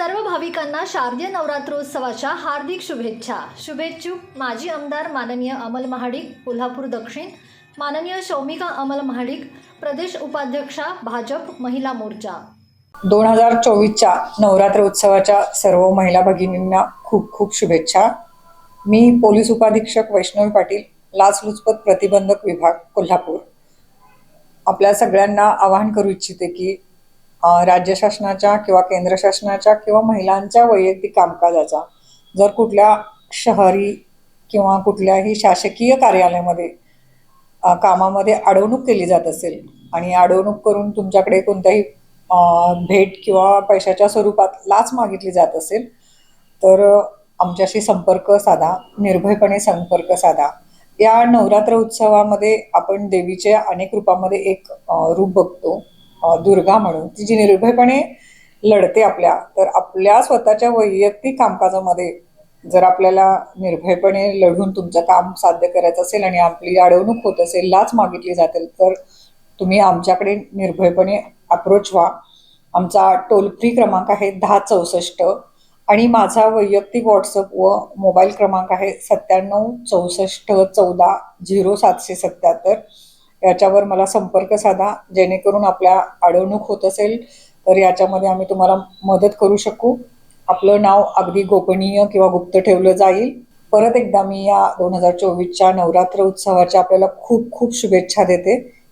सर्व भाविकांना शारदीय नवरात्रोत्सवाच्या हार्दिक शुभेच्छा. शुभेच्छुक माजी आमदार माननीय अमल महाडिक कोल्हापूर दक्षिण. माननीय शौमिका अमल महाडिक प्रदेश उपाध्यक्षा भाजप महिला मोर्चा. दोन हजार चोवीसच्या नवरात्र उत्सवाच्या सर्व महिला भगिनींना खूप खूप शुभेच्छा. मी पोलीस उपाधीक्षक वैष्णवी पाटील लाचलुचपत प्रतिबंधक विभाग कोल्हापूर. आपल्या सगळ्यांना आवाहन करू इच्छिते की राज्य शासनाच्या किंवा केंद्र शासनाच्या किंवा महिलांच्या वैयक्तिक कामकाजाचा जर कुठल्या शहरी किंवा कुठल्याही शासकीय कार्यालयामध्ये कामामध्ये अडवणूक केली जात असेल आणि अडवणूक करून तुमच्याकडे कोणत्याही भेट किंवा पैशाच्या स्वरूपात लाच मागितली जात असेल तर आमच्याशी संपर्क साधा निर्भयपणे संपर्क साधा. या नवरात्र उत्सवामध्ये आपण देवीच्या अनेक रूपामध्ये एक रूप बघतो. दुर्गा म्हणून ती जी निर्भयपणे लढते आपल्या तर आपल्या स्वतःच्या वैयक्तिक कामकाजामध्ये जर आपल्याला निर्भयपणे लढून तुमचं काम साध्य करायचं असेल आणि आपली अडवणूक होत असेल लाच मागितली जाते तर तुम्ही आमच्याकडे निर्भयपणे अप्रोच व्हा. आमचा टोल फ्री क्रमांक आहे दहा चौसष्ट आणि माझा वैयक्तिक व्हॉट्सअप व मोबाईल क्रमांक आहे सत्त्याण्णव चौसष्ट चौदा झिरो सातशे सत्याहत्तर याच्यावर मला संपर्क साधा जेणेकरून आपल्या अडवणूक होत असेल तर याच्यामध्ये आम्ही तुम्हाला मदत करू शकू. आपलं नाव अगदी गोपनीय किंवा गुप्त ठेवलं जाईल. परत एकदा मी या दोन हजार चोवीसच्या नवरात्र उत्सवाच्या आपल्याला खूप खूप शुभेच्छा देते.